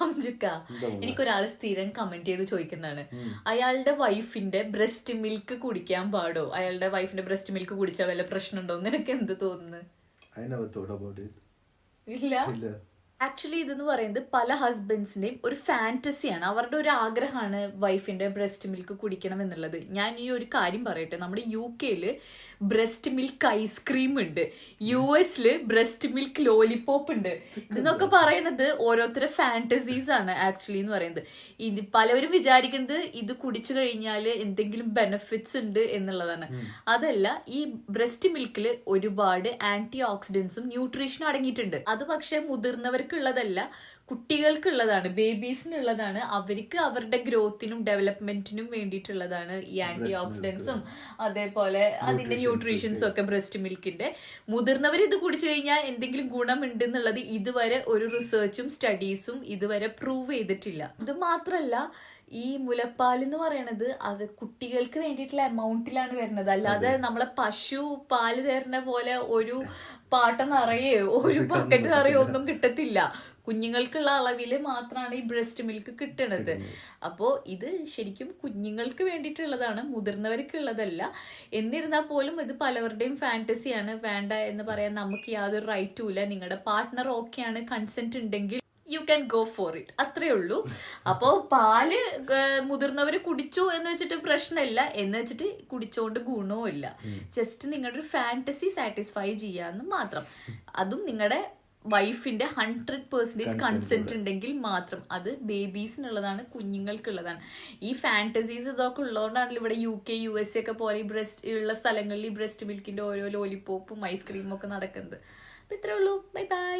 അംജുക്ക? എനിക്കൊരാൾ സ്ഥിരം കമന്റ് ചെയ്ത് ചോദിക്കുന്നതാണ്. അയാളുടെ വൈഫിന്റെ ബ്രസ്റ്റ് മിൽക്ക് കുടിക്കാൻ പാടോ? അയാളുടെ വൈഫിന്റെ ബ്രസ്റ്റ് മിൽക്ക് കുടിച്ചാൽ വല്ല പ്രശ്നമുണ്ടോ? നിനക്ക് എന്ത് തോന്നുന്നു? ഇല്ല. ആക്ച്വലി ഇതെന്ന് പറയുന്നത് പല ഹസ്ബൻഡ്സിന്റെയും ഒരു ഫാന്റസിയാണ് അവരുടെ ഒരു ആഗ്രഹമാണ് വൈഫിന്റെ ബ്രസ്റ്റ് മിൽക്ക് കുടിക്കണം എന്നുള്ളത്. ഞാൻ ഈ ഒരു കാര്യം പറയട്ടെ. നമ്മുടെ യു കെയിൽ ബ്രസ്റ്റ് മിൽക്ക് ഐസ്ക്രീം ഉണ്ട്. യു എസിൽ ബ്രസ്റ്റ് മിൽക്ക് ലോലിപോപ്പ് ഉണ്ട്. ഇതെന്നൊക്കെ പറയുന്നത് ഓരോരുത്തരുടെ ഫാന്റസീസ് ആണ് ആക്ച്വലി എന്ന് പറയുന്നത്. ഇത് പലവരും വിചാരിക്കുന്നത് ഇത് കുടിച്ചു കഴിഞ്ഞാൽ എന്തെങ്കിലും ബെനഫിറ്റ്സ് ഉണ്ട് എന്നുള്ളതാണ്. അതല്ല ഈ ബ്രസ്റ്റ് മിൽക്കിൽ ഒരുപാട് ആന്റി ഓക്സിഡൻസും ന്യൂട്രീഷനും അടങ്ങിയിട്ടുണ്ട്. അത് പക്ഷേ പക്ഷെ മുതിർന്നവർക്കുള്ളതല്ല കുട്ടികൾക്കുള്ളതാണ് ബേബീസിനുള്ളതാണ് അവർക്ക് അവരുടെ ഗ്രോത്തിനും ഡെവലപ്മെന്റിനും വേണ്ടിയിട്ടുള്ളതാണ് ഈ ആന്റി ഓക്സിഡൻസും അതേപോലെ അതിന്റെ ന്യൂട്രീഷൻസും ഒക്കെ ബ്രസ്റ്റ് മിൽക്കിന്റെ മുതിർന്നവർ ഇത് കുടിച്ചു കഴിഞ്ഞാൽ എന്തെങ്കിലും ഗുണമുണ്ട് എന്നുള്ളത് ഇതുവരെ ഒരു റിസർച്ചും സ്റ്റഡീസും ഇതുവരെ പ്രൂവ് ചെയ്തിട്ടില്ല. ഇത് മാത്രല്ല ഈ മുലപ്പാൽ എന്ന് പറയണത് അത് കുട്ടികൾക്ക് വേണ്ടിയിട്ടുള്ള എമൗണ്ടിലാണ് വരുന്നത്. അല്ലാതെ നമ്മളെ പശു പാൽ തരുന്ന പോലെ ഒരു പാട്ട നിറയെ ഒരു ബക്കറ്റ് നിറയെ ഒന്നും കിട്ടത്തില്ല. കുഞ്ഞുങ്ങൾക്കുള്ള അളവിൽ മാത്രമാണ് ഈ ബ്രസ്റ്റ് മിൽക്ക് കിട്ടണത്. അപ്പോൾ ഇത് ശരിക്കും കുഞ്ഞുങ്ങൾക്ക് വേണ്ടിയിട്ടുള്ളതാണ് മുതിർന്നവർക്കുള്ളതല്ല എന്നിരുന്നാൽ പോലും ഇത് പലവരുടെയും ഫാന്റസിയാണ് വേണ്ട എന്ന് പറയാൻ നമുക്ക് യാതൊരു റൈറ്റും ഇല്ല. നിങ്ങളുടെ പാർട്ട്ണർ ഓക്കെയാണ് കൺസെന്റ് ഉണ്ടെങ്കിൽ you can go for it അത്രേ ഉള്ളൂ. അപ്പോൾ പാൽ മുതിർന്നവർ കുടിച്ചു എന്ന് വെച്ചിട്ട് പ്രശ്നമില്ല. എന്ന് വെച്ചിട്ട് കുടിച്ചോണ്ട് ഗുണവും ഇല്ല ജസ്റ്റ് നിങ്ങളുടെ ഒരു ഫാന്റസി സാറ്റിസ്ഫൈ ചെയ്യാന്ന് മാത്രം. അതും നിങ്ങളുടെ വൈഫിന്റെ ഹൺഡ്രഡ് പെർസെന്റേജ് കൺസെന്റ് ഉണ്ടെങ്കിൽ മാത്രം. അത് ബേബീസിനുള്ളതാണ് കുഞ്ഞുങ്ങൾക്കുള്ളതാണ്. ഈ ഫാന്റസീസ് ഇതൊക്കെ ഉള്ളതുകൊണ്ടാണല്ലോ ഇവിടെ യു കെ യു എസ് ഒക്കെ പോലെ ഈ ബ്രസ്റ്റ് ഉള്ള സ്ഥലങ്ങളിൽ ഈ ബ്രസ്റ്റ് മിൽക്കിന്റെ ഓരോ ലോലിപ്പോപ്പും ഐസ്ക്രീമും ഒക്കെ നടക്കുന്നത്. അപ്പൊ ഇത്രേ ഉള്ളൂ. Bye bye